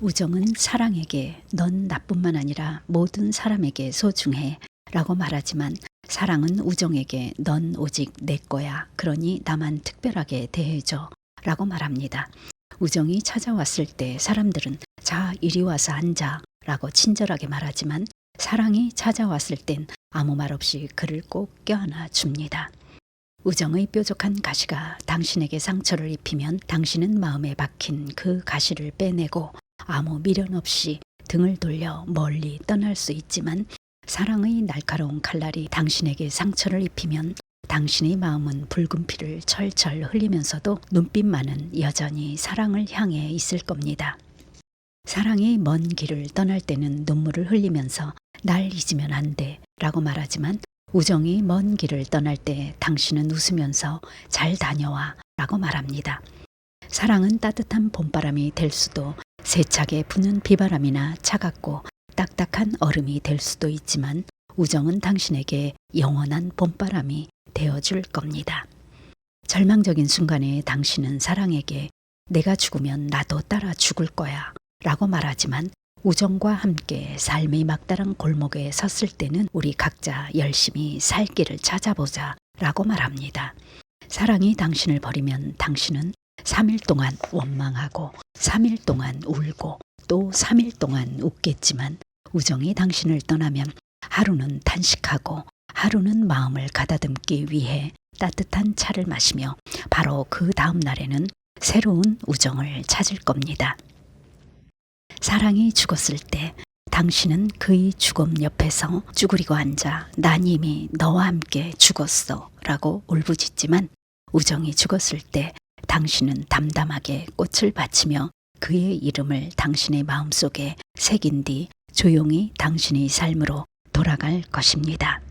우정은 사랑에게 넌 나뿐만 아니라 모든 사람에게 소중해 라고 말하지만 사랑은 우정에게 넌 오직 내 거야. 그러니 나만 특별하게 대해줘 라고 말합니다. 우정이 찾아왔을 때 사람들은 자, 이리 와서 앉아 라고 친절하게 말하지만 사랑이 찾아왔을 땐 아무 말 없이 그를 꼭 껴안아 줍니다. 우정의 뾰족한 가시가 당신에게 상처를 입히면 당신은 마음에 박힌 그 가시를 빼내고 아무 미련 없이 등을 돌려 멀리 떠날 수 있지만 사랑의 날카로운 칼날이 당신에게 상처를 입히면 당신의 마음은 붉은 피를 철철 흘리면서도 눈빛만은 여전히 사랑을 향해 있을 겁니다. 사랑이 먼 길을 떠날 때는 눈물을 흘리면서 날 잊으면 안 돼 라고 말하지만 우정이 먼 길을 떠날 때 당신은 웃으면서 잘 다녀와 라고 말합니다. 사랑은 따뜻한 봄바람이 될 수도 세차게 부는 비바람이나 차갑고 딱딱한 얼음이 될 수도 있지만 우정은 당신에게 영원한 봄바람이 되어줄 겁니다. 절망적인 순간에 당신은 사랑에게 내가 죽으면 나도 따라 죽을 거야 라고 말하지만 우정과 함께 삶의 막다른 골목에 섰을 때는 우리 각자 열심히 살 길을 찾아보자 라고 말합니다. 사랑이 당신을 버리면 당신은 3일 동안 원망하고 3일 동안 울고 또 3일 동안 웃겠지만 우정이 당신을 떠나면 하루는 단식하고 하루는 마음을 가다듬기 위해 따뜻한 차를 마시며 바로 그 다음 날에는 새로운 우정을 찾을 겁니다. 사랑이 죽었을 때 당신은 그의 죽음 옆에서 쭈그리고 앉아 난 이미 너와 함께 죽었어 라고 울부짖지만 우정이 죽었을 때 당신은 담담하게 꽃을 바치며 그의 이름을 당신의 마음속에 새긴 뒤 조용히 당신의 삶으로 돌아갈 것입니다.